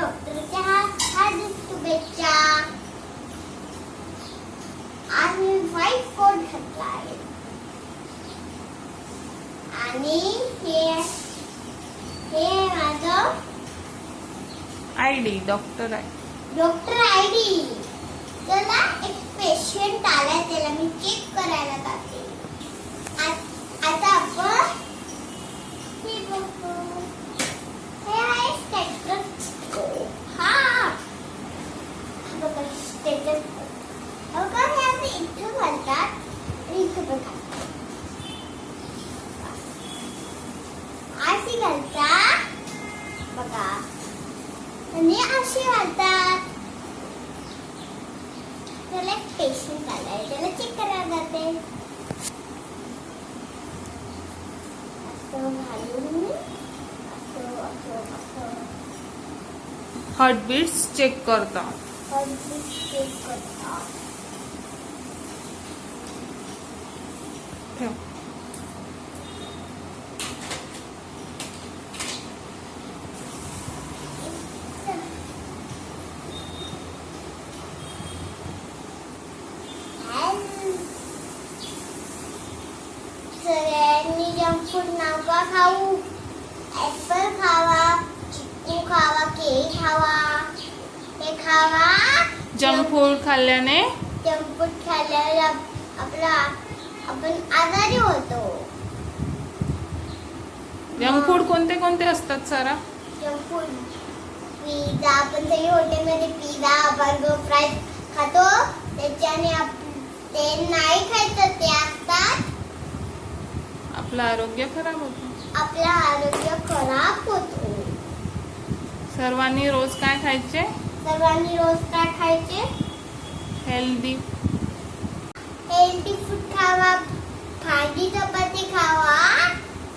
डॉक्टरच्या शुभेच्छा. आज डॉक्टर आहे. डॉक्टर आयडी एक पेशंट आलाय त्याला मी चेक करायला जातो. अशी घालतात? बघा. आणि अशी घालतात. त्याला एक पेशंट आलाय त्याला चेक करायला जाते. हार्टबीट्स चेक करतात. हळदी चेक करतात. ठेव सगळ्यांनी जंक फूड नका खाऊ ऍपल खावा चिक्कू खावा केळी खावा हे खावा जंक फूड खाल्ल्याने? जंक फूड खाल्ल्यावर आप- आपला आपण आजारी होतो. जंक फूड कोणते कोणते असतात सारा? जंक फूड पिझ्झा आपण सगळे हॉटेलमध्ये पिझ्झा बर्गर फ्राईज खातो. त्याच्याने ते नाही खायचं ते असतात आपलं आरोग्य खराब होतं. आपलं आरोग्य खराब होतो. सर्वांनी रोज काय खायचे? सर्वांनी रोज काय खायचे? हेल्दी. हेल्दी फूड खावा भाजी चपाती खावा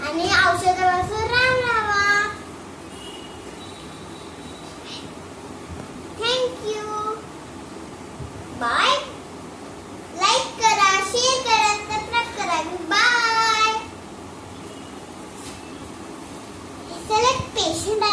आणि औषधापासून राम राहावा थँक्यू बाय 你是吧？